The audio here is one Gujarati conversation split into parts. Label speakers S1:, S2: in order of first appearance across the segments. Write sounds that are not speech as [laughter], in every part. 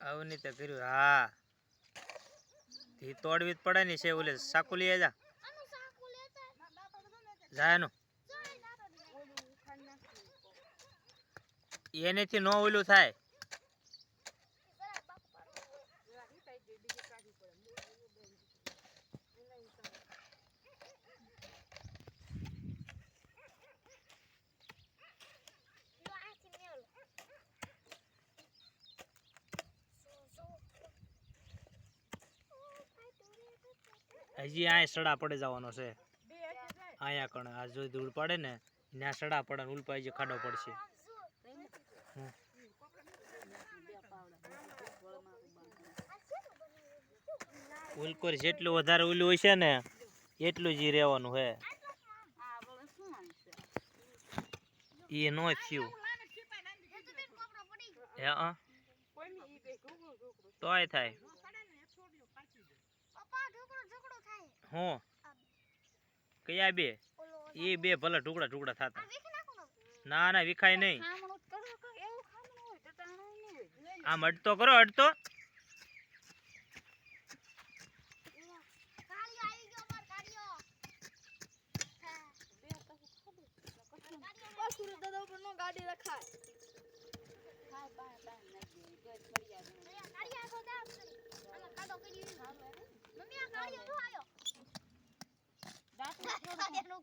S1: આવું નહીં તો કર્યું. હા. ઈ તોડવી જ પડે ને છે ઓલે સાકુ લઈ જા જાયનું એનેથી નો ઓલું થાય. હજી અહીંયા સડા પડે જવાનો છે. અહીંયા કણ, આ જો ધૂળ પડે ને ત્યાં સડા પડે ને ઉલપાઈ જે ખાડો પડશે. ઉલકોર જેટલું વધારે ઉલું હોય છે ને, એટલું જ રહેવાનું હે. એ નો થયું. હે? તોય થાય. હું? કયા બે? એ બે ભલે ટુકડા ટુકડા થતા. ના ના, વિખાય નહીં. આમ અડતો કરો, અડતો.
S2: ગાડી રખાય.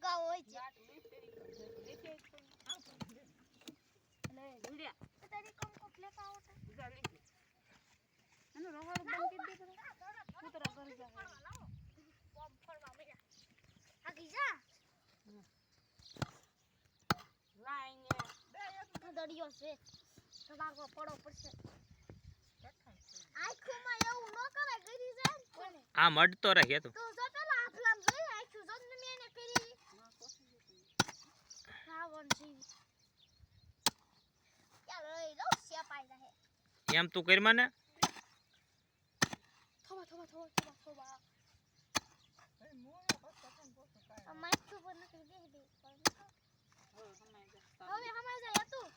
S2: હોય છે. તારી કમ જા. આ દરિયો છે. તમારો પડો પડશે. આંખોમાં એવું ન કરે ગરી જાય
S1: આમ અડતો રહે તો. એમ તું કરી મને
S2: થોબા થોબા થોબા થોબા થોબા આ માઇક તો બંધ કરી દે દે હવે હમાઈ જાય તું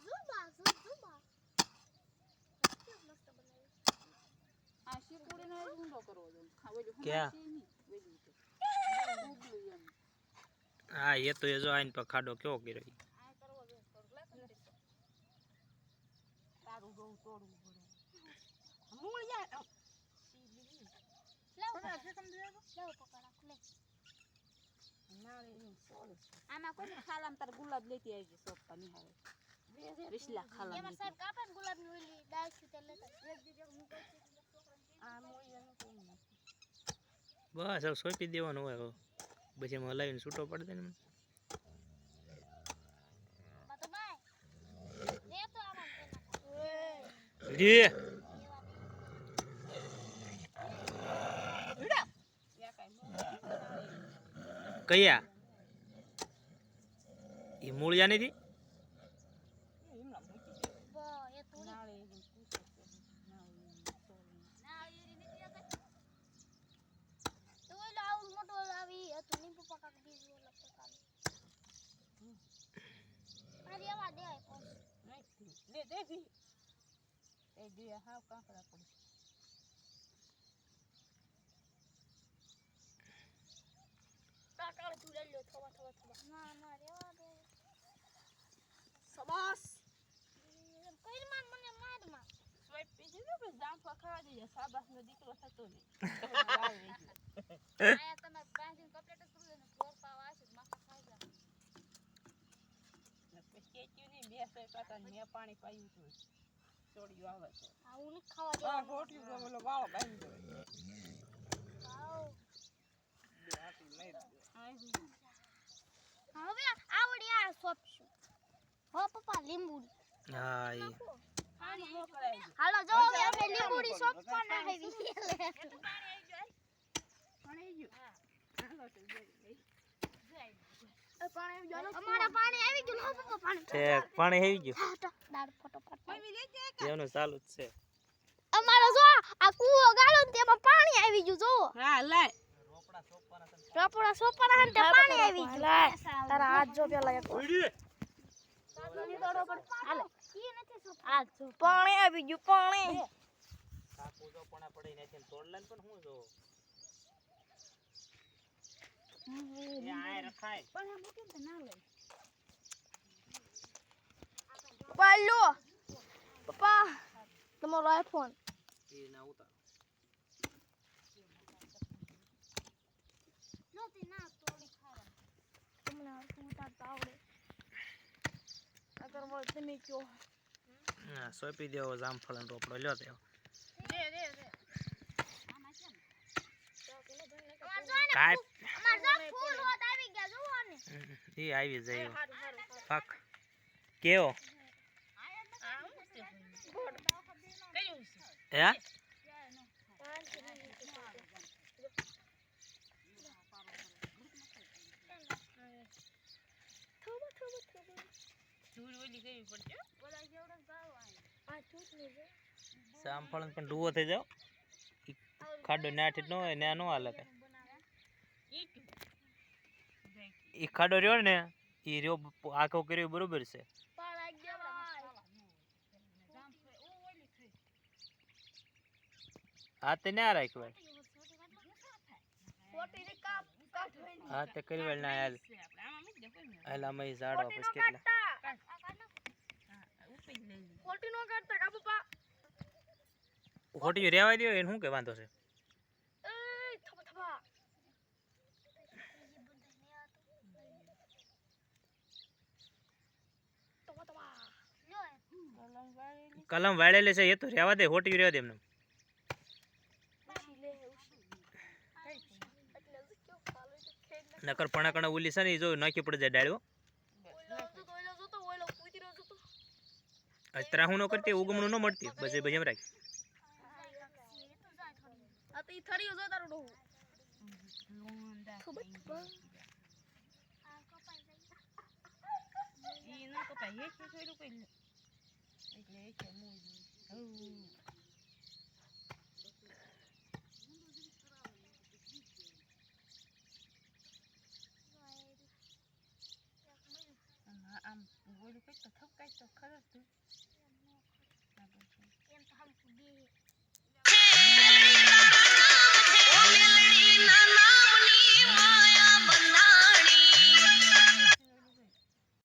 S2: ઝુબા ઝુબા મસ્ત બનાવ્યું
S1: ક્યાં હા એ તો એ જો આઈને પર ખાડો કેવો કર્યો.
S3: આમાં કોઈ ખાલામ તાર ગુલાબ લેતી આવી સોપતા નિહાળે વિસલા ખાલામ
S2: એમાં સાહેબ કાપે ને ગુલાબની ઓલી ડાળ છે તે લેતા. એક દીધે હું કહું છું
S1: બસ, હવે સોંપી દેવાનું હોય હવે. પછી એમાં હલાવીને છૂટો પડે ને રે કયા? એ મૂળિયા નથી
S2: બ એ તો ના એરી નથી આવતા તો ઓલો આવડું મોટું ઓલું આવી હતું લીંબુ પકા બીજું ઓલો પકાવી અરે એવા દેવાય પછી કાકાળ તું લઈ લો થોડા થોડા થોડા ના ના રેવા દે.
S3: સબાસ
S2: કઈ માર મને મારમાં
S3: સ્વાઈપ પીજે ને પછી દાંતવા ખાવા દેજે સાબાસ નો દીકરો થતો નહીં. [laughs]
S2: આયા તમે બાંધીને કપલેટ જ કરી દો ને ફ્લોર પાવા આવશે તો માથા ખાઈ જા
S3: કેચ્યું નહીં બે સે મેં પાણી પાયું હતું ચોડિયું આવે છે.
S2: આ નથી ખાવા દેવાનું
S3: રોટલી તો ઓલો વાળો બાંધી
S2: આવ. હવે આવડી આ સોપશું હો પપ્પા લીંબુડી
S1: હા એ.
S2: હાલો જો હવે અમે લીંબુડી સોપવા ના આવી
S3: પાણી આવી ગયું. હાલો તો જઈ
S2: અમારા પાણી આવી
S1: છે પાણી આવી ગયું.
S2: દાળ ફટોફટ
S1: એનું ચાલુ જ છે.
S2: અમારો જો આ કૂવો ગાળો ને તેમાં પાણી આવી ગયું જો
S3: હા લાય.
S2: રપોડા સોપાના હે ને તે પાણી આવી ગયું. તારા હાથ જો પેલા એક હાલે. હાથ જો પાણી આવી ગયું પાણી.
S1: કાકુ જો પણ પડે નથી તોડલા ને પણ હું જો એ આય રખાય.
S3: પણ આ મૂકે તો ના લઈ
S2: પપ્પા લો પપ્પા તમારો આઈફોન
S1: એ ના ઉતાર
S2: તમને આઈફોન ઉતારતા આવડે અગર મને તમે કયો
S1: હા સોંપી દેવો જામફળ નો રોપડો લ્યો કાપ એ આવી જાય પાક કેવો હે જામફળ પણ ડૂવો થઈ જાવ ખાડો નાઠી નો હોય ને નો હાલે
S3: ઈ
S1: ખાડો રહ્યો ને એ રહ્યો આખો કર્યો બરોબર છે. હા તે ના રાખ્યો હા તે કરી વેલ ના હાલ
S3: છે આપણે આમાં મૂકી દે કોઈ નહીં
S1: હાલ આમાં ઈ ઝાડવા પછી કેટલા
S3: હા ઉપી જ લઈ લે
S2: ખોટી નો કરતા કા પપ્પા
S1: ખોટી રેવા દો એને શું કે વાંધો છે
S2: એ થપા થપા થપા થપા
S1: કલમ વાળેલી છે એ તો રેવા દે ખોટી રેવા દે એમને નકર પણાકણા ઉલી છે ને એ જો નાખી પડી જાય ડાળ્યો ત્રાહું હું ન કરતી ઉગમણું ન મળતી બસ એ ભાઈ એમ રાખ.
S3: લોંદા પેલું કંઈક તો થપ કંઈક તો ખરો તું એમ તો હમ